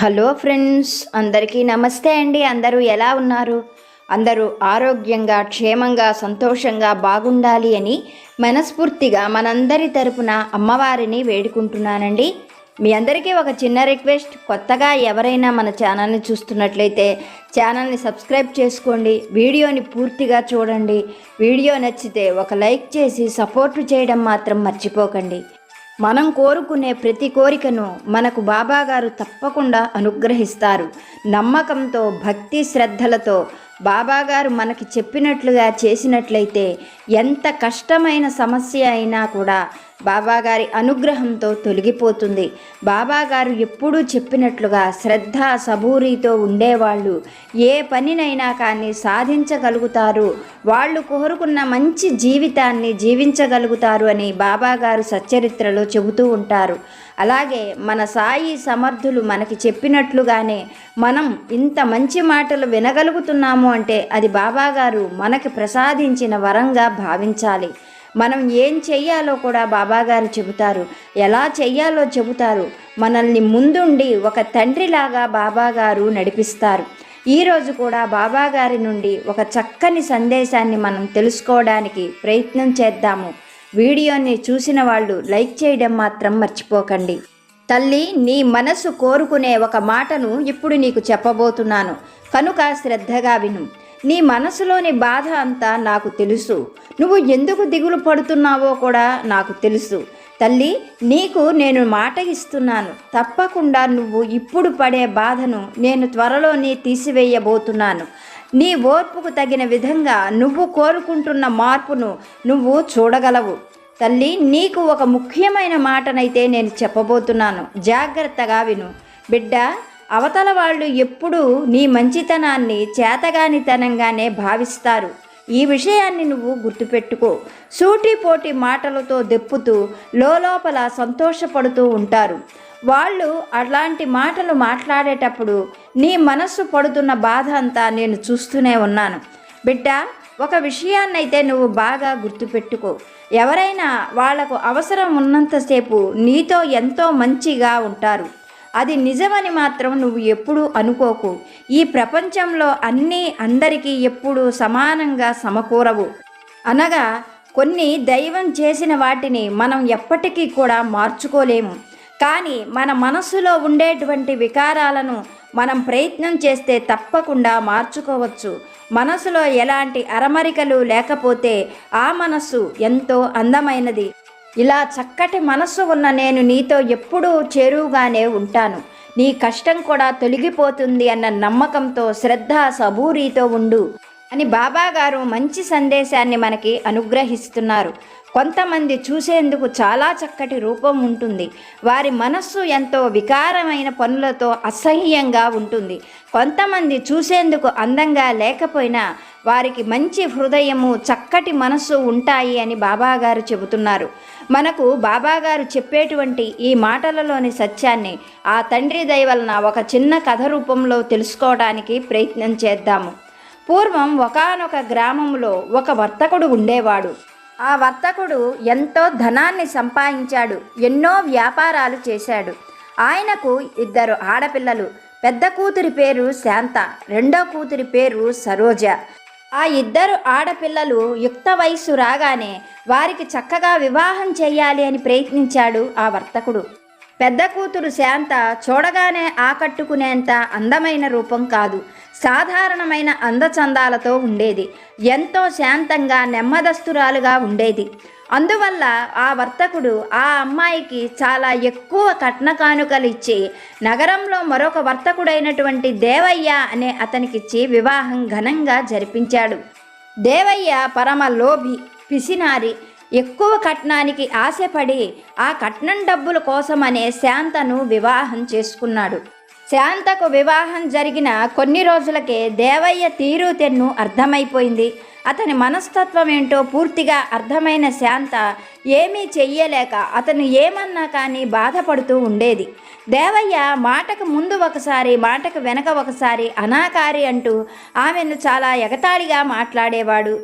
Hello friends అందరికీ నమస్తే అండి. అందరూ ఎలా ఉన్నారు? అందరూ ఆరోగ్యంగా క్షేమంగా సంతోషంగా బాగుండాలి అని మనస్ఫూర్తిగా మనందరి తరపున అమ్మవారిని వేడుకుంటున్నానండి. మీ అందరికీ ఒక చిన్న రిక్వెస్ట్. కొత్తగా ఎవరైనా మన ఛానల్ని చూస్తున్నట్లయితే ఛానల్ని సబ్స్క్రైబ్ చేసుకోండి. వీడియోని పూర్తిగా చూడండి. వీడియో నచ్చితే ఒక లైక్ చేసి సపోర్ట్ చేయడం మాత్రం మర్చిపోకండి. మనం కోరుకునే ప్రతి కోరికను మనకు బాబాగారు తప్పకుండా అనుగ్రహిస్తారు. నమ్మకంతో భక్తి శ్రద్ధలతో బాబాగారు మనకి చెప్పినట్లుగా చేసినట్లయితే ఎంత కష్టమైన సమస్య అయినా కూడా బాబాగారి అనుగ్రహంతో తొలగిపోతుంది. బాబాగారు ఎప్పుడూ చెప్పినట్లుగా శ్రద్ధ సబూరితో ఉండేవాళ్ళు. ఏ పనినైనా కానీ సాధించగలుగుతారు. వాళ్ళు కోరుకున్న మంచి జీవితాన్ని జీవించగలుగుతారు అని బాబాగారు సచ్చరిత్రలో చెబుతూ ఉంటారు. అలాగే మన సాయి సమర్థులు మనకి చెప్పినట్లుగానే మనం ఇంత మంచి మాటలు వినగలుగుతున్నాము అంటే అది బాబాగారు మనకి ప్రసాదించిన వరంగా భావించాలి. మనం ఏం చెయ్యాలో కూడా బాబాగారు చెబుతారు. ఎలా చెయ్యాలో చెబుతారు. మనల్ని ముందుండి ఒక తండ్రిలాగా బాబాగారు నడిపిస్తారు. ఈరోజు కూడా బాబాగారి నుండి ఒక చక్కని సందేశాన్ని మనం తెలుసుకోవడానికి ప్రయత్నం చేద్దాము. వీడియోని చూసిన వాళ్ళు లైక్ చేయడం మాత్రం మర్చిపోకండి. తల్లి నీ మనసు కోరుకునే ఒక మాటను ఇప్పుడు నీకు చెప్పబోతున్నాను. కనుక శ్రద్ధగా విను. నీ మనసులోని బాధ అంతా నాకు తెలుసు. నువ్వు ఎందుకు దిగులు పడుతున్నావో కూడా నాకు తెలుసు. తల్లి నీకు నేను మాట ఇస్తున్నాను. తప్పకుండా నువ్వు ఇప్పుడు పడే బాధను నేను త్వరలోనే తీసివేయబోతున్నాను. నీ ఓర్పుకు తగిన విధంగా నువ్వు కోరుకుంటున్న మార్పును నువ్వు చూడగలవు. తల్లి నీకు ఒక ముఖ్యమైన మాటనైతే నేను చెప్పబోతున్నాను. జాగ్రత్తగా విను. బిడ్డ అవతల వాళ్ళు ఎప్పుడూ నీ మంచితనాన్ని చేతగానితనంగానే భావిస్తారు. ఈ విషయాన్ని నువ్వు గుర్తుపెట్టుకో. సూటిపోటి మాటలతో దెప్పుతూ లోపల సంతోషపడుతూ ఉంటారు. వాళ్ళు అలాంటి మాటలు మాట్లాడేటప్పుడు నీ మనస్సు పడుతున్న బాధ అంతా నేను చూస్తూనే ఉన్నాను. బిడ్డ ఒక విషయాన్నైతే నువ్వు బాగా గుర్తుపెట్టుకో. ఎవరైనా వాళ్ళకు అవసరం ఉన్నంతసేపు నీతో ఎంతో మంచిగా ఉంటారు. అది నిజమని మాత్రం నువ్వు ఎప్పుడూ అనుకోకు. ఈ ప్రపంచంలో అన్నీ అందరికీ ఎప్పుడూ సమానంగా సమకూరవు. అనగా కొన్ని దైవం చేసిన వాటిని మనం ఎప్పటికీ కూడా మార్చుకోలేము. కానీ మన మనస్సులో ఉండేటువంటి వికారాలను మనం ప్రయత్నం చేస్తే తప్పకుండా మార్చుకోవచ్చు. మనసులో ఎలాంటి అరమరికలు లేకపోతే ఆ మనస్సు ఎంతో అందమైనది. ఇలా చక్కటి మనస్సు ఉన్న నేను నీతో ఎప్పుడూ చేరువుగానే ఉంటాను. నీ కష్టం కూడా తొలగిపోతుంది అన్న నమ్మకంతో శ్రద్ధ సబూరితో ఉండు అని బాబాగారు మంచి సందేశాన్ని మనకి అనుగ్రహిస్తున్నారు. కొంతమంది చూసేందుకు చాలా చక్కటి రూపం ఉంటుంది. వారి మనస్సు ఎంతో వికారమైన పనులతో అసహ్యంగా ఉంటుంది. కొంతమంది చూసేందుకు అందంగా లేకపోయినా వారికి మంచి హృదయము చక్కటి మనస్సు ఉంటాయి అని బాబాగారు చెబుతున్నారు. మనకు బాబాగారు చెప్పేటువంటి ఈ మాటలలోని సత్యాన్ని ఆ తండ్రి దయవలన ఒక చిన్న కథ రూపంలో తెలుసుకోవడానికి ప్రయత్నం చేద్దాము. పూర్వం ఒకనొక గ్రామంలో ఒక వర్తకుడు ఉండేవాడు. ఆ వర్తకుడు ఎంతో ధనాన్ని సంపాదించాడు ఎన్నో వ్యాపారాలు చేశాడు. ఆయనకు ఇద్దరు ఆడపిల్లలు పెద్ద కూతురి పేరు శాంత రెండో కూతురి పేరు సరోజ. ఆ ఇద్దరు ఆడపిల్లలు యుక్త వయస్సు రాగానే వారికి చక్కగా వివాహం చేయాలి అని ప్రయత్నించాడు ఆ వర్తకుడు. పెద్ద కూతురు శాంత చూడగానే ఆకట్టుకునేంత అందమైన రూపం కాదు సాధారణమైన అందచందాలతో ఉండేది. ఎంతో శాంతంగా నెమ్మదస్తురాలుగా ఉండేది. అందువల్ల ఆ వర్తకుడు ఆ అమ్మాయికి చాలా ఎక్కువ కట్న కానుకలు ఇచ్చి నగరంలో మరొక వర్తకుడైనటువంటి దేవయ్య అనే అతనికిచ్చి వివాహం ఘనంగా జరిపించాడు. దేవయ్య పరమ లోభి పిసినారి ఎక్కువ కట్నానికి ఆశపడి ఆ కట్నం డబ్బుల కోసమనే శాంతను వివాహం చేసుకున్నాడు. శాంతకు వివాహం జరిగిన కొన్ని రోజులకే దేవయ్య తీరు తెన్ను అర్థమైపోయింది. అతని మనస్తత్వం ఏంటో పూర్తిగా అర్థమైన శాంత ఏమీ చెయ్యలేక అతను ఏమన్నా కానీ బాధపడుతూ ఉండేది. దేవయ్య మాటకు ముందు ఒకసారి మాటకు వెనక ఒకసారి అనాకారి అంటూ ఆమెను చాలా ఎగతాళిగా మాట్లాడేవాడు.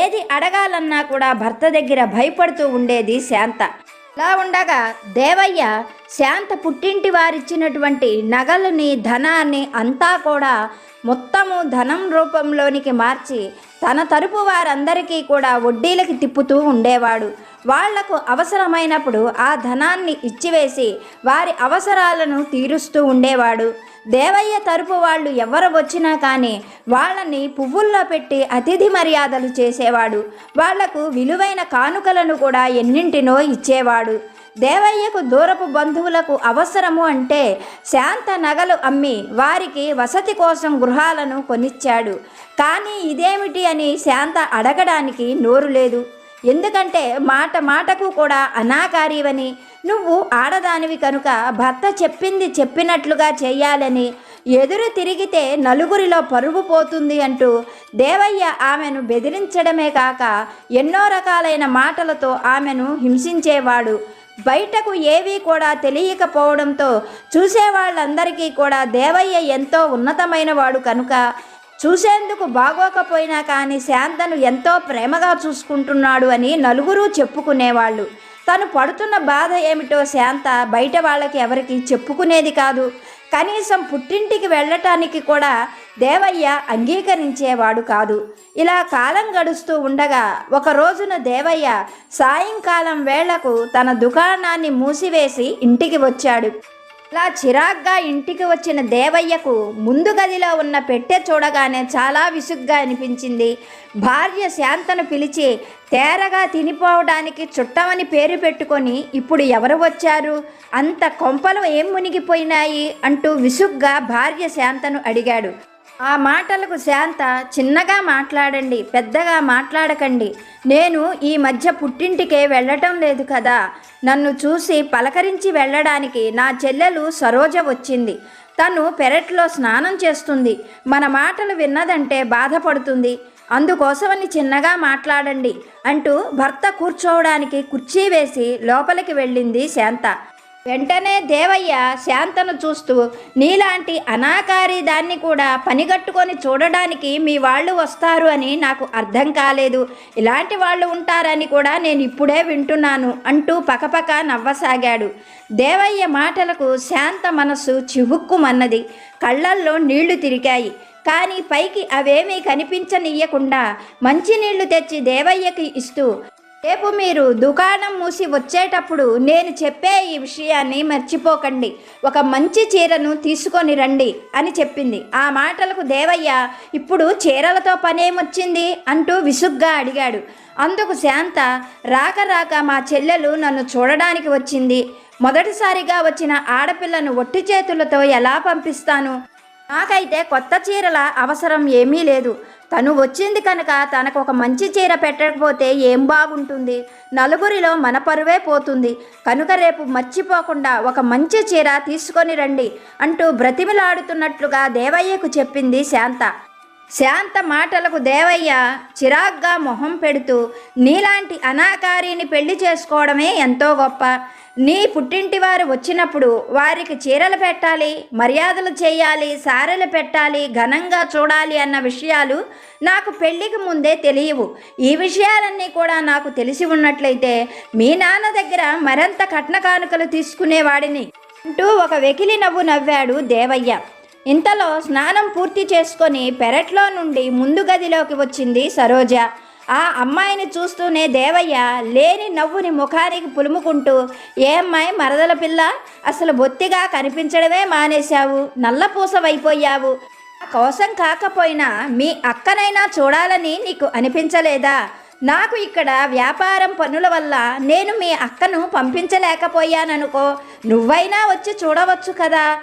ఏది అడగాలన్నా కూడా భర్త దగ్గర భయపడుతూ ఉండేది శాంత. ఇలా ఉండగా దేవయ్య శాంత పుట్టింటి వారిచ్చినటువంటి నగలని ధనాన్ని అంతా కూడా మొత్తము ధనం రూపంలోనికి మార్చి తన తరపు వారందరికీ కూడా వడ్డీలకి తిప్పుతూ ఉండేవాడు. వాళ్ళకు అవసరమైనప్పుడు ఆ ధనాన్ని ఇచ్చివేసి వారి అవసరాలను తీరుస్తూ ఉండేవాడు. దేవయ్య తరపు వాళ్ళు ఎవరు వచ్చినా కానీ వాళ్ళని పువ్వుల్లో పెట్టి అతిథి మర్యాదలు చేసేవాడు. వాళ్ళకు విలువైన కానుకలను కూడా ఎన్నింటినో ఇచ్చేవాడు. దేవయ్యకు దూరపు బంధువులకు అవసరము అంటే శాంత నగలు అమ్మి వారికి వసతి కోసం గృహాలను కొనిచ్చాడు. కానీ ఇదేమిటి అని శాంత అడగడానికి నోరు లేదు. ఎందుకంటే మాట మాటకు కూడా అనాకారివని నువ్వు ఆడదానివి కనుక భర్త చెప్పింది చెప్పినట్లుగా చేయాలని ఎదురు తిరిగితే నలుగురిలో పరుగు పోతుంది అంటూ దేవయ్య ఆమెను బెదిరించడమే కాక ఎన్నో రకాలైన మాటలతో ఆమెను హింసించేవాడు. బయటకు ఏవీ కూడా తెలియకపోవడంతో చూసేవాళ్ళందరికీ కూడా దేవయ్య ఎంతో ఉన్నతమైన వాడు కనుక చూసేందుకు బాగోకపోయినా కానీ శాంతను ఎంతో ప్రేమగా చూసుకుంటున్నాడు అని నలుగురు చెప్పుకునేవాళ్ళు. తను పడుతున్న బాధ ఏమిటో శాంత బయట వాళ్ళకి ఎవరికి చెప్పుకునేది కాదు. కనీసం పుట్టింటికి వెళ్ళటానికి కూడా దేవయ్య అంగీకరించేవాడు కాదు. ఇలా కాలం గడుస్తూ ఉండగా ఒక రోజున దేవయ్య సాయంకాలం వేళకు తన దుకాణాన్ని మూసివేసి ఇంటికి వచ్చాడు. ఇలా చిరాగ్గా ఇంటికి వచ్చిన దేవయ్యకు ముందు గదిలో ఉన్న పెట్టె చూడగానే చాలా విసుగ్గా అనిపించింది. భార్య శాంతను పిలిచి తేరగా తినిపోవడానికి చుట్టమని పేరు పెట్టుకొని ఇప్పుడు ఎవరు వచ్చారు? అంత కొంపలు ఏం మునిగిపోయినాయి? అంటూ విసుగ్గా భార్య శాంతను అడిగాడు. ఆ మాటలకు శాంత చిన్నగా మాట్లాడండి పెద్దగా మాట్లాడకండి. నేను ఈ మధ్య పుట్టింటికే వెళ్ళటం లేదు కదా. నన్ను చూసి పలకరించి వెళ్ళడానికి నా చెల్లెలు సరోజ వచ్చింది. తను పెరట్లో స్నానం చేస్తుంది. మన మాటలు విన్నదంటే బాధపడుతుంది. అందుకోసమని చిన్నగా మాట్లాడండి అంటూ భర్త కూర్చోవడానికి కుర్చీ వేసి లోపలికి వెళ్ళింది శాంత. వెంటనే దేవయ్య శాంతను చూస్తూ నీలాంటి అనాకారి దాన్ని కూడా పనిగట్టుకొని చూడడానికి మీ వాళ్ళు వస్తారు అని నాకు అర్థం కాలేదు. ఇలాంటి వాళ్ళు ఉంటారని కూడా నేను ఇప్పుడే వింటున్నాను అంటూ పకపక నవ్వసాగాడు. దేవయ్య మాటలకు శాంత మనస్సు చివుక్కుమన్నది. కళ్ళల్లో నీళ్ళు తిరిగాయి. కానీ పైకి అవేమీ కనిపించనీయకుండా మంచినీళ్ళు తెచ్చి దేవయ్యకి ఇస్తూ రేపు మీరు దుకాణం మూసి వచ్చేటప్పుడు నేను చెప్పే ఈ విషయాన్ని మర్చిపోకండి. ఒక మంచి చీరను తీసుకొని రండి అని చెప్పింది. ఆ మాటలకు దేవయ్య ఇప్పుడు చీరలతో పనేమొచ్చింది? అంటూ విసుగ్గా అడిగాడు. అందుకు శాంత రాక రాక మా చెల్లెలు నన్ను చూడడానికి వచ్చింది. మొదటిసారిగా వచ్చిన ఆడపిల్లను ఒట్టి చేతులతో ఎలా పంపిస్తాను? నాకైతే కొత్త చీరల అవసరం ఏమీ లేదు. తను వచ్చింది కనుక తనకు ఒక మంచి చీర పెట్టకపోతే ఏం బాగుంటుంది? నలుగురిలో మన పరువే పోతుంది. కనుక రేపు మర్చిపోకుండా ఒక మంచి చీర తీసుకొని రండి అంటూ బ్రతిమిలాడుతున్నట్లుగా దేవయ్యకు చెప్పింది శాంత. శాంత మాటలకు దేవయ్య చిరాగ్గా మొహం పెడుతూ నీలాంటి అనాకారిని పెళ్ళి చేసుకోవడమే ఎంతో గొప్ప. నీ పుట్టింటి వారు వచ్చినప్పుడు వారికి చీరలు పెట్టాలి మర్యాదలు చేయాలి సారెలు పెట్టాలి ఘనంగా చూడాలి అన్న విషయాలు నాకు పెళ్ళికి ముందే తెలియవు. ఈ విషయాలన్నీ కూడా నాకు తెలిసి ఉన్నట్లయితే మీ నాన్న దగ్గర మరింత కట్న కానుకలు తీసుకునేవాడిని. అంటూ ఒక వెకిలి నవ్వు నవ్వాడు దేవయ్య. ఇంతలో స్నానం పూర్తి చేసుకొని పెరట్లో నుండి ముందు గదిలోకి వచ్చింది సరోజ. ఆ అమ్మాయిని చూస్తూనే దేవయ్య లేని నవ్వుని ముఖానికి పులుముకుంటూ ఏ అమ్మాయి మరదల పిల్ల అసలు బొత్తిగా కనిపించడమే మానేశావు నల్లపూసవైపోయావు కోసం కాకపోయినా మీ అక్కనైనా చూడాలని నీకు అనిపించలేదా? నాకు ఇక్కడ వ్యాపారం పనుల వల్ల నేను మీ అక్కను పంపించలేకపోయాననుకో నువ్వైనా వచ్చి చూడవచ్చు కదా.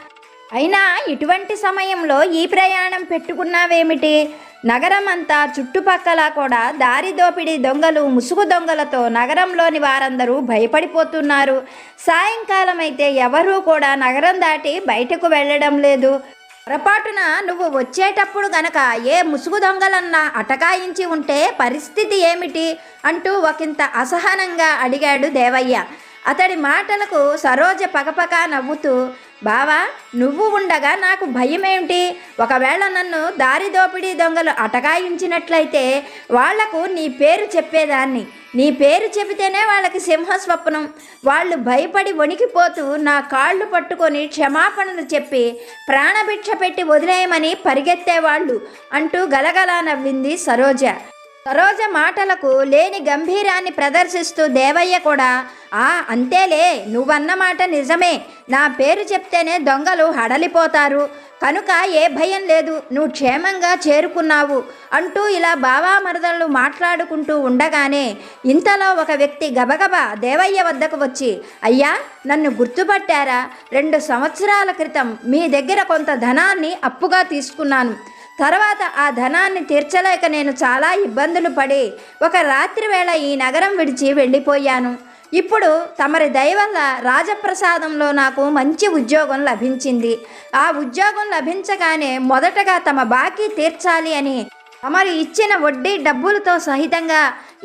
అయినా ఇటువంటి సమయంలో ఈ ప్రయాణం పెట్టుకున్నావేమిటి? నగరం అంతా చుట్టుపక్కల కూడా దారి దోపిడీ దొంగలు ముసుగు దొంగలతో నగరంలోని వారందరూ భయపడిపోతున్నారు. సాయంకాలం అయితే ఎవరూ కూడా నగరం దాటి బయటకు వెళ్ళడం లేదు. పొరపాటున నువ్వు వచ్చేటప్పుడు గనక ఏ ముసుగు దొంగలన్నా అటకాయించి ఉంటే పరిస్థితి ఏమిటి? అంటూ ఒకంత అసహనంగా అడిగాడు దేవయ్య. అతడి మాటలకు సరోజ పకపక నవ్వుతూ బావా నువ్వు ఉండగా నాకు భయమేమిటి ఒకవేళ నన్ను దారి దోపిడీ దొంగలు అటకాయించినట్లయితే వాళ్ళకు నీ పేరు చెప్పేదాన్ని. నీ పేరు చెబితేనే వాళ్ళకి సింహస్వప్నం. వాళ్ళు భయపడి వణికిపోతూ నా కాళ్ళు పట్టుకొని క్షమాపణలు చెప్పి ప్రాణభిక్ష పెట్టి వదిలేయమని పరిగెత్తేవాళ్ళు అంటూ గలగలా నవ్వింది సరోజ. సరోజ మాటలకు లేని గంభీరాన్ని ప్రదర్శిస్తూ దేవయ్య కూడా ఆ అంతేలే నువ్వన్న మాట నిజమే. నా పేరు చెప్తేనే దొంగలు హడలిపోతారు. కనుక ఏ భయం లేదు నువ్వు క్షేమంగా చేరుకున్నావు అంటూ ఇలా బావా మరదళ్ళు మాట్లాడుకుంటూ ఉండగానే ఇంతలో ఒక వ్యక్తి గబగబా దేవయ్య వద్దకు వచ్చి అయ్యా నన్ను గుర్తుపట్టారా? రెండు సంవత్సరాల క్రితం మీ దగ్గర కొంత ధనాన్ని అప్పుగా తీసుకున్నాను. తర్వాత ఆ ధనాన్ని తీర్చలేక నేను చాలా ఇబ్బందులు పడి ఒక రాత్రి వేళ ఈ నగరం విడిచి వెళ్ళిపోయాను. ఇప్పుడు తమరి దయ వల్ల రాజప్రసాదంలో నాకు మంచి ఉద్యోగం లభించింది. ఆ ఉద్యోగం లభించగానే మొదటగా తమ బాకీ తీర్చాలి అని తమరు ఇచ్చిన వడ్డీ డబ్బులతో సహితంగా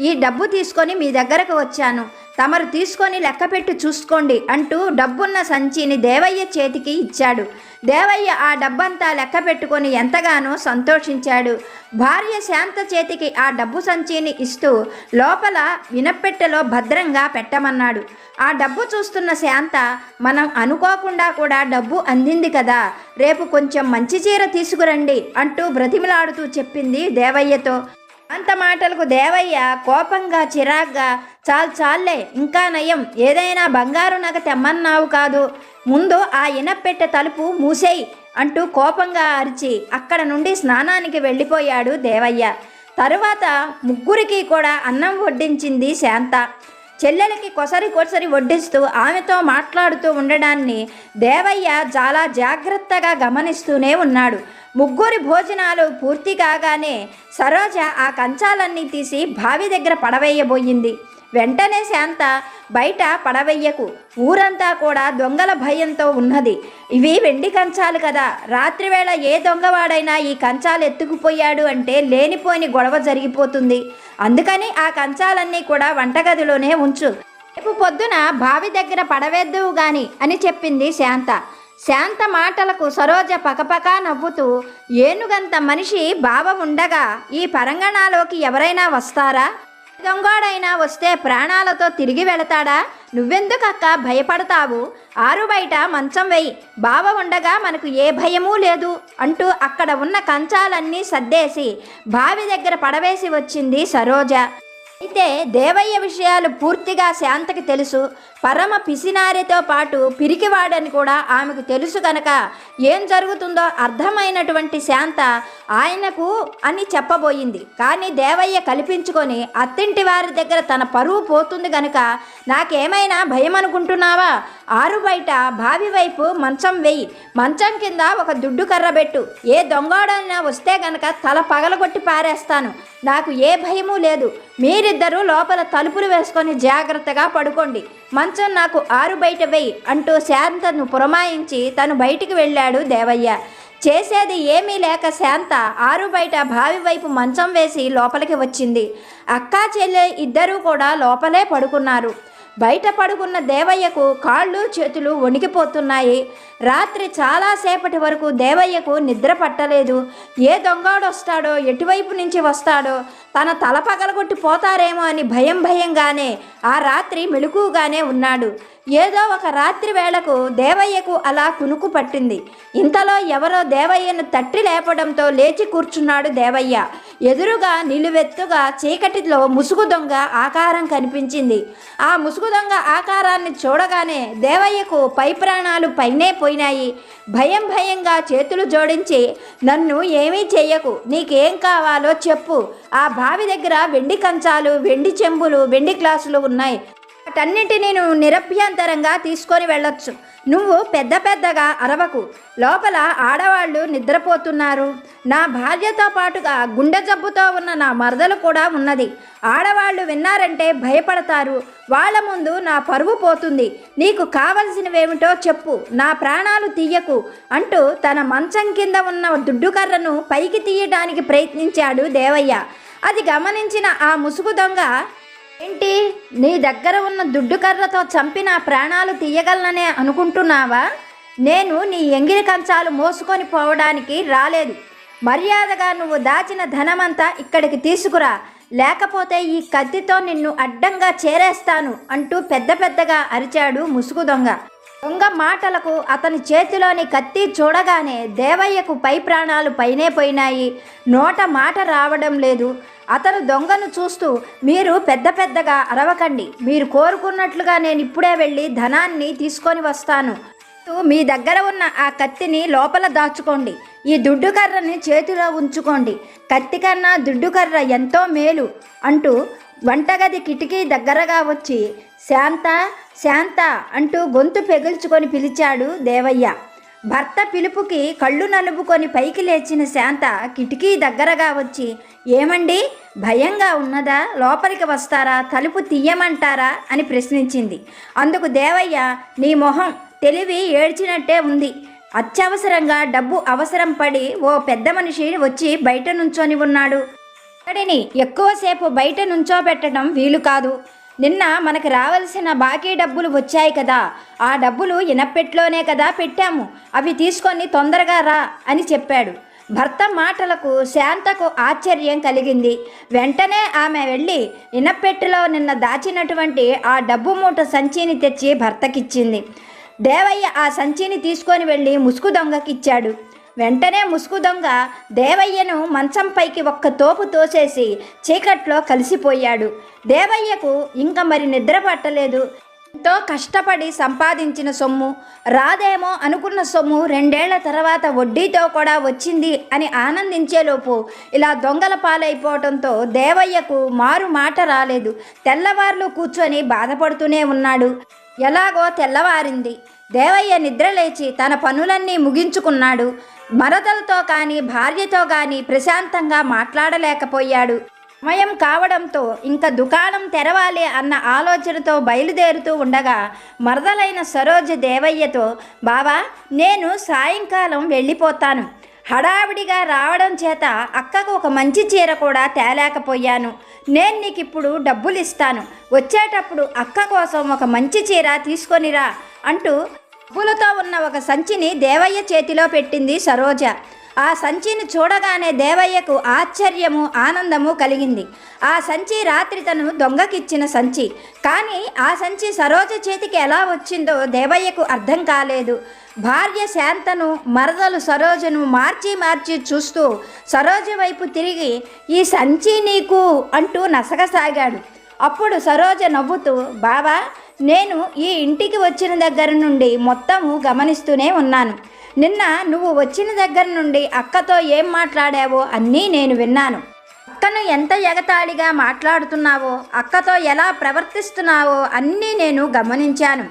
ఈ డబ్బు తీసుకొని మీ దగ్గరకు వచ్చాను. తమరు తీసుకొని లెక్కపెట్టి చూసుకోండి అంటూ డబ్బున్న సంచిని దేవయ్య చేతికి ఇచ్చాడు. దేవయ్య ఆ డబ్బంతా లెక్క పెట్టుకొని ఎంతగానో సంతోషించాడు. భార్య శాంత చేతికి ఆ డబ్బు సంచిని ఇస్తూ లోపల వినపెట్టెలో భద్రంగా పెట్టమన్నాడు. ఆ డబ్బు చూస్తున్న శాంత మనం అనుకోకుండా కూడా డబ్బు అందింది కదా రేపు కొంచెం మంచి చీర తీసుకురండి అంటూ బ్రతిమిలాడుతూ చెప్పింది దేవయ్యతో. అంత మాటలకు దేవయ్య కోపంగా చిరాగ్గా చాలు చాలే ఇంకా నయం ఏదైనా బంగారు నగ తెమ్మన్నావు కాదు. ముందు ఆ ఇనపెట్టె తలుపు మూసేయి అంటూ కోపంగా అరిచి అక్కడ నుండి స్నానానికి వెళ్ళిపోయాడు దేవయ్య. తరువాత ముగ్గురికి కూడా అన్నం వడ్డించింది శాంత. చెల్లెలకి కొసరి కొసరి వడ్డిస్తూ ఆమెతో మాట్లాడుతూ ఉండడాన్ని దేవయ్య చాలా జాగ్రత్తగా గమనిస్తూనే ఉన్నాడు. ముగ్గురి భోజనాలు పూర్తి కాగానే సరోజ ఆ కంచాలన్నీ తీసి బావి దగ్గర పడవేయబోయింది. వెంటనే శాంత బయట పడవెయ్యకు ఊరంతా కూడా దొంగల భయంతో ఉన్నది. ఇవి వెండి కంచాలు కదా. రాత్రివేళ ఏ దొంగవాడైనా ఈ కంచాలు ఎత్తుకుపోయాడు అంటే లేనిపోని గొడవ జరిగిపోతుంది. అందుకని ఆ కంచాలన్నీ కూడా వంటగదిలోనే ఉంచు. రేపు పొద్దున బావి దగ్గర పడవేద్దువు గాని అని చెప్పింది శాంత. శాంత మాటలకు సరోజ పకపకా నవ్వుతూ ఏనుగంత మనిషి బావ ఉండగా ఈ పరంగణాలోకి ఎవరైనా వస్తారా? దొంగోడైనా వస్తే ప్రాణాలతో తిరిగి వెళతాడా? నువ్వెందుకక్క భయపడతావు? ఆరు బయట మంచం వెయ్యి బావ ఉండగా మనకు ఏ భయమూ లేదు అంటూ అక్కడ ఉన్న కంచాలన్నీ సర్దేసి బావి దగ్గర పడవేసి వచ్చింది సరోజ. అయితే దేవయ్య విషయాలు పూర్తిగా శాంతకి తెలుసు. పరమ పిసినారితో పాటు పిరికివాడని కూడా ఆమెకు తెలుసు గనక. ఏం జరుగుతుందో అర్థమైనటువంటి శాంత ఆయనకు అని చెప్పబోయింది. కానీ దేవయ్య కల్పించుకొని అత్తింటి వారి దగ్గర తన పరువు పోతుంది గనక నాకేమైనా భయం అనుకుంటున్నావా ఆరు బయట బావి వైపు మంచం వెయ్యి మంచం కింద ఒక దుడ్డు కర్ర పెట్టు. ఏ దొంగోడైనా వస్తే గనక తల పగలగొట్టి పారేస్తాను. నాకు ఏ భయమూ లేదు. మీరిద్దరూ లోపల తలుపులు వేసుకొని జాగ్రత్తగా పడుకోండి. మంచం నాకు ఆరు బయట వెయ్యి అంటూ శాంతను పురమాయించి తను బయటికి వెళ్ళాడు దేవయ్య. చేసేది ఏమీ లేక శాంత ఆరు బయట బావి వైపు మంచం వేసి లోపలికి వచ్చింది. అక్కా చెల్లె ఇద్దరూ కూడా లోపలే పడుకున్నారు. బయట పడుకున్న దేవయ్యకు కాళ్ళు చేతులు వణికిపోతున్నాయి. రాత్రి చాలాసేపటి వరకు దేవయ్యకు నిద్ర పట్టలేదు. ఏ దొంగోడు వస్తాడో ఎటువైపు నుంచి వస్తాడో తన తల పగలగొట్టి పోతారేమో అని భయం భయంగానే ఆ రాత్రి మెలకుగానే ఉన్నాడు. ఏదో ఒక రాత్రి వేళకు దేవయ్యకు అలా కునుకు పట్టింది. ఇంతలో ఎవరో దేవయ్యను తట్టి లేపడంతో లేచి కూర్చున్నాడు దేవయ్య. ఎదురుగా నిలువెత్తుగా చీకటిలో ముసుగు దొంగ ఆకారం కనిపించింది. ఆ ముసుగు దొంగ ఆకారాన్ని చూడగానే దేవయ్యకు పై ప్రాణాలు పైనే పోయినాయి. భయం భయంగా చేతులు జోడించి నన్ను ఏమీ చెయ్యకు నీకేం కావాలో చెప్పు. ఆ బావి దగ్గర వెండి కంచాలు వెండి చెంబులు వెండి గ్లాసులు ఉన్నాయి. వాటన్నిటిని నువ్వు నిరభ్యంతరంగా తీసుకొని వెళ్ళొచ్చు. నువ్వు పెద్ద పెద్దగా అరవకు. లోపల ఆడవాళ్ళు నిద్రపోతున్నారు. నా భార్యతో పాటుగా గుండె జబ్బుతో ఉన్న నా మరదలు కూడా ఉన్నది. ఆడవాళ్ళు విన్నారంటే భయపడతారు. వాళ్ళ ముందు నా పరువు పోతుంది. నీకు కావలసినవేమిటో చెప్పు. నా ప్రాణాలు తీయకు అంటూ తన మంచం కింద ఉన్న దుడ్డుకర్రను పైకి తీయడానికి ప్రయత్నించాడు దేవయ్య. అది గమనించిన ఆ ముసుగు దొంగ ఏంటి? నీ దగ్గర ఉన్న దుడ్డు కర్రతో చంపి నా ప్రాణాలు తీయగలననే అనుకుంటున్నావా? నేను నీ ఎంగిలి కంచాలు మోసుకొని పోవడానికి రాలేదు. మర్యాదగా నువ్వు దాచిన ధనమంతా ఇక్కడికి తీసుకురా. లేకపోతే ఈ కత్తితో నిన్ను అడ్డంగా చేరేస్తాను అంటూ పెద్ద పెద్దగా అరిచాడు ముసుగు దొంగ. దొంగ మాటలకు అతని చేతిలోని కత్తి చూడగానే దేవయ్యకు పై ప్రాణాలు పైనే పోయినాయి. నోట మాట రావడం లేదు. అతను దొంగను చూస్తూ మీరు పెద్ద పెద్దగా అరవకండి. మీరు కోరుకున్నట్లుగా నేను ఇప్పుడే వెళ్ళి ధనాన్ని తీసుకొని వస్తాను. మీ దగ్గర ఉన్న ఆ కత్తిని లోపల దాచుకోండి. ఈ దుడ్డు కర్రని చేతిలో ఉంచుకోండి. కత్తి కన్నా దుడ్డు కర్ర ఎంతో మేలు అంటూ వంటగది కిటికీ దగ్గరగా వచ్చి శాంత శాంత అంటూ గొంతు పెగుల్చుకొని పిలిచాడు దేవయ్య. భర్త పిలుపుకి కళ్ళు నలుపుకొని పైకి లేచిన శాంత కిటికీ దగ్గరగా వచ్చి ఏమండి? భయంగా ఉన్నదా? లోపలికి వస్తారా? తలుపు తీయమంటారా? అని ప్రశ్నించింది. అందుకు దేవయ్య నీ మొహం తెలివి ఏడ్చినట్టే ఉంది. అత్యవసరంగా డబ్బు అవసరం పడి ఓ పెద్ద మనిషి వచ్చి బయట నుంచొని ఉన్నాడు. అతడిని ఎక్కువసేపు బయట నుంచోబెట్టడం వీలు కాదు. నిన్న మనకు రావలసిన బాకీ డబ్బులు వచ్చాయి కదా. ఆ డబ్బులు ఇనపెట్లోనే కదా పెట్టాము. అవి తీసుకొని తొందరగా రా అని చెప్పాడు. భర్త మాటలకు శాంతకు ఆశ్చర్యం కలిగింది. వెంటనే ఆమె వెళ్ళి ఇనపెట్టెలో నిన్న దాచినటువంటి ఆ డబ్బు మూట సంచిని తెచ్చి భర్తకిచ్చింది. దేవయ్య ఆ సంచిని తీసుకొని వెళ్ళి ముసుగు దొంగకిచ్చాడు. వెంటనే ముసుగు దొంగ దేవయ్యను మంచంపైకి ఒక్క తోపు తోసేసి చీకట్లో కలిసిపోయాడు. దేవయ్యకు ఇంకా మరి నిద్ర పట్టలేదు. ఎంతో కష్టపడి సంపాదించిన సొమ్ము రాదేమో అనుకున్న సొమ్ము రెండేళ్ళ తర్వాత వడ్డీతో కూడా వచ్చింది అని ఆనందించేలోపు ఇలా దొంగల పాలైపోవడంతో దేవయ్యకు మారు మాట రాలేదు. తెల్లవార్లు కూర్చొని బాధపడుతూనే ఉన్నాడు. ఎలాగో తెల్లవారింది. దేవయ్య నిద్రలేచి తన పనులన్నీ ముగించుకున్నాడు. మరదలతో కానీ భార్యతో కానీ ప్రశాంతంగా మాట్లాడలేకపోయాడు. సమయం కావడంతో ఇంకా దుకాణం తెరవాలి అన్న ఆలోచనతో బయలుదేరుతూ ఉండగా మరదలైన సరోజ దేవయ్యతో బావా నేను సాయంకాలం వెళ్ళిపోతాను. హడావిడిగా రావడం చేత అక్కకు ఒక మంచి చీర కూడా తేలేకపోయాను. నేను నీకు ఇప్పుడు డబ్బులు ఇస్తాను వచ్చేటప్పుడు అక్క కోసం ఒక మంచి చీర తీసుకొనిరా అంటూ డబ్బులతో ఉన్న ఒక సంచిని దేవయ్య చేతిలో పెట్టింది సరోజ. ఆ సంచిని చూడగానే దేవయ్యకు ఆశ్చర్యము ఆనందము కలిగింది. ఆ సంచి రాత్రి తను దొంగకిచ్చిన సంచి. కానీ ఆ సంచి సరోజ చేతికి ఎలా వచ్చిందో దేవయ్యకు అర్థం కాలేదు. భార్య శాంతను మరదలు సరోజను మార్చి మార్చి చూస్తూ సరోజ వైపు తిరిగి ఈ సంచి నీకు అంటూ నసగసాగాడు. అప్పుడు సరోజ నవ్వుతూ బావా నేను ఈ ఇంటికి వచ్చిన దగ్గర నుండి మొత్తము గమనిస్తూనే ఉన్నాను. నిన్న నువ్వు వచ్చిన దగ్గర నుండి అక్కతో ఏం మాట్లాడావో అన్నీ నేను విన్నాను. అక్కను ఎంత ఎగతాళిగా మాట్లాడుతున్నావో అక్కతో ఎలా ప్రవర్తిస్తున్నావో అన్నీ నేను గమనించాను.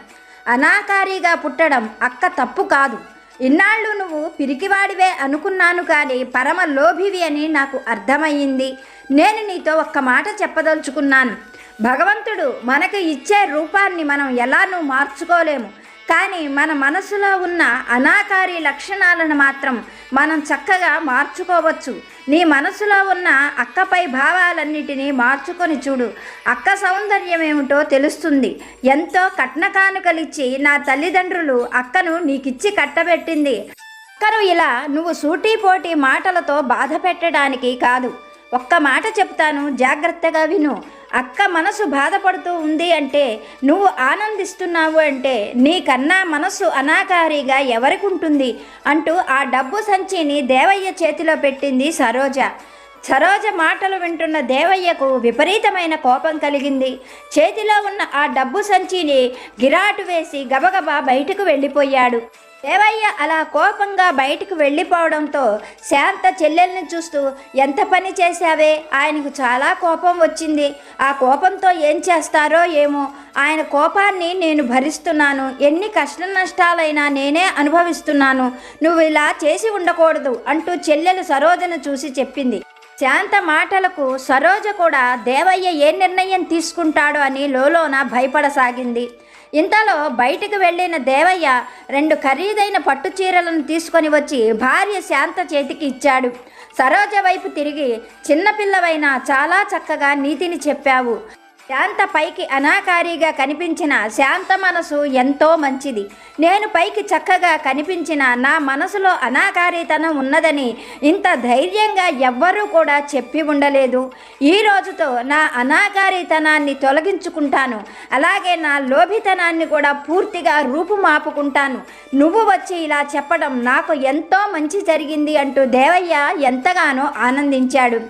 అనాకారిగా పుట్టడం అక్క తప్పు కాదు. ఇన్నాళ్ళు నువ్వు పిరికివాడివే అనుకున్నాను కానీ పరమ లోభివి అని నాకు అర్థమయ్యింది. నేను నీతో ఒక్క మాట చెప్పదలుచుకున్నాను. భగవంతుడు మనకు ఇచ్చే రూపాన్ని మనం ఎలానూ మార్చుకోలేము? కానీ మన మనసులో ఉన్న అనాకారి లక్షణాలను మాత్రం మనం చక్కగా మార్చుకోవచ్చు. నీ మనసులో ఉన్న అక్కపై భావాలన్నిటినీ మార్చుకొని చూడు. అక్క సౌందర్యం ఏమిటో తెలుస్తుంది. ఎంతో కట్న కానుకలిచ్చి నా తల్లిదండ్రులు అక్కను నీకిచ్చి కట్టబెట్టింది. అక్కను ఇలా నువ్వు సూటిపోటీ మాటలతో బాధ పెట్టడానికి కాదు. ఒక్క మాట చెప్తాను జాగ్రత్తగా విను. అక్క మనసు బాధపడుతూ ఉంది అంటే నువ్వు ఆనందిస్తున్నావు అంటే నీకన్నా మనసు అనాకారిగా ఎవరికి ఉంటుంది అంటూ ఆ డబ్బు సంచిని దేవయ్య చేతిలో పెట్టింది సరోజ. సరోజ మాటలు వింటున్న దేవయ్యకు విపరీతమైన కోపం కలిగింది. చేతిలో ఉన్న ఆ డబ్బు సంచిని గిరాటు వేసి గబగబా బయటకు వెళ్ళిపోయాడు. దేవయ్య అలా కోపంగా బయటకు వెళ్ళిపోవడంతో శాంత చెల్లెల్ని చూస్తూ ఎంత పని చేశావే? ఆయనకు చాలా కోపం వచ్చింది. ఆ కోపంతో ఏం చేస్తారో ఏమో. ఆయన కోపాన్ని నేను భరిస్తున్నాను. ఎన్ని కష్ట నష్టాలైనా నేనే అనుభవిస్తున్నాను. నువ్వు ఇలా చేసి ఉండకూడదు అంటూ చెల్లెలు సరోజను చూసి చెప్పింది. శాంత మాటలకు సరోజ కూడా దేవయ్య ఏ నిర్ణయం తీసుకుంటాడో అని లోలోన భయపడసాగింది. ఇంతలో బయటికి వెళ్ళిన దేవయ్య రెండు ఖరీదైన పట్టు చీరలను తీసుకొని వచ్చి భార్య శాంత చేతికి ఇచ్చాడు. సరోజ వైపు తిరిగి చిన్నపిల్లవైనా చాలా చక్కగా నీతిని చెప్పావు. శాంత పైకి అనాకారిగా కనిపించిన శాంత మనసు ఎంతో మంచిది. నేను పైకి చక్కగా కనిపించిన నా మనసులో అనాకారితనం ఉన్నదని ఇంత ధైర్యంగా ఎవ్వరూ కూడా చెప్పి ఉండలేదు. ఈ రోజుతో నా అనాకారితనాన్ని తొలగించుకుంటాను. అలాగే నా లోభితనాన్ని కూడా పూర్తిగా రూపుమాపుకుంటాను. నువ్వు వచ్చి ఇలా చెప్పడం నాకు ఎంతో మంచి జరిగింది అంటూ దేవయ్య ఎంతగానో ఆనందించాడు.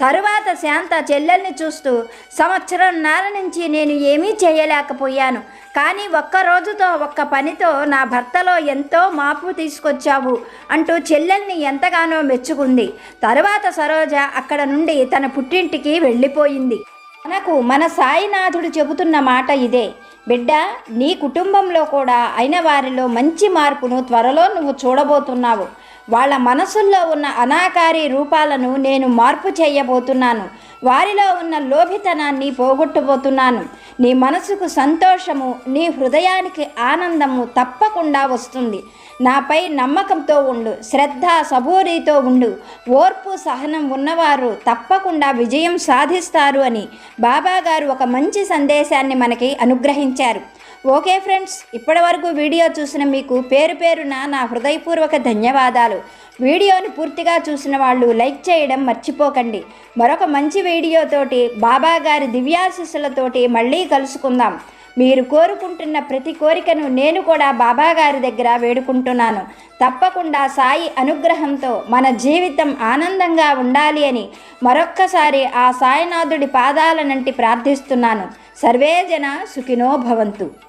తరువాత శాంత చెల్లెల్ని చూస్తూ సంవత్సరంన్నర నుంచి నేను ఏమీ చేయలేకపోయాను. కానీ ఒక్క రోజుతో ఒక్క పనితో నా భర్తలో ఎంతో మార్పు తీసుకొచ్చావు అంటూ చెల్లెల్ని ఎంతగానో మెచ్చుకుంది. తరువాత సరోజ అక్కడ నుండి తన పుట్టింటికి వెళ్ళిపోయింది. మనకు మన సాయినాథుడు చెబుతున్న మాట ఇదే. బిడ్డ నీ కుటుంబంలో కూడా అయిన వారిలో మంచి మార్పును త్వరలో నువ్వు చూడబోతున్నావు. వాళ్ళ మనసుల్లో ఉన్న అనాకారి రూపాలను నేను మార్పు చేయబోతున్నాను. వారిలో ఉన్న లోభితనాన్ని పోగొట్టబోతున్నాను. నీ మనసుకు సంతోషము నీ హృదయానికి ఆనందము తప్పకుండా వస్తుంది. నాపై నమ్మకంతో ఉండు శ్రద్ధ సబూరితో ఉండు. ఓర్పు సహనం ఉన్నవారు తప్పకుండా విజయం సాధిస్తారు అని బాబాగారు ఒక మంచి సందేశాన్ని మనకి అనుగ్రహించారు. ఓకే ఫ్రెండ్స్ ఇప్పటి వరకు వీడియో చూసిన మీకు పేరు పేరున నా హృదయపూర్వక ధన్యవాదాలు. వీడియోను పూర్తిగా చూసిన వాళ్ళు లైక్ చేయడం మర్చిపోకండి. మరొక మంచి వీడియోతోటి బాబా గారి దివ్యాశిస్సులతోటి మళ్ళీ కలుసుకుందాం. మీరు కోరుకుంటున్న ప్రతి కోరికను నేను కూడా బాబా గారి దగ్గర వేడుకుంటున్నాను. తప్పకుండా సాయి అనుగ్రహంతో మన జీవితం ఆనందంగా ఉండాలి అని మరొక్కసారి ఆ సాయినాథుడి పాదాలనంటి ప్రార్థిస్తున్నాను. సర్వే జన సుఖినో భవంతు.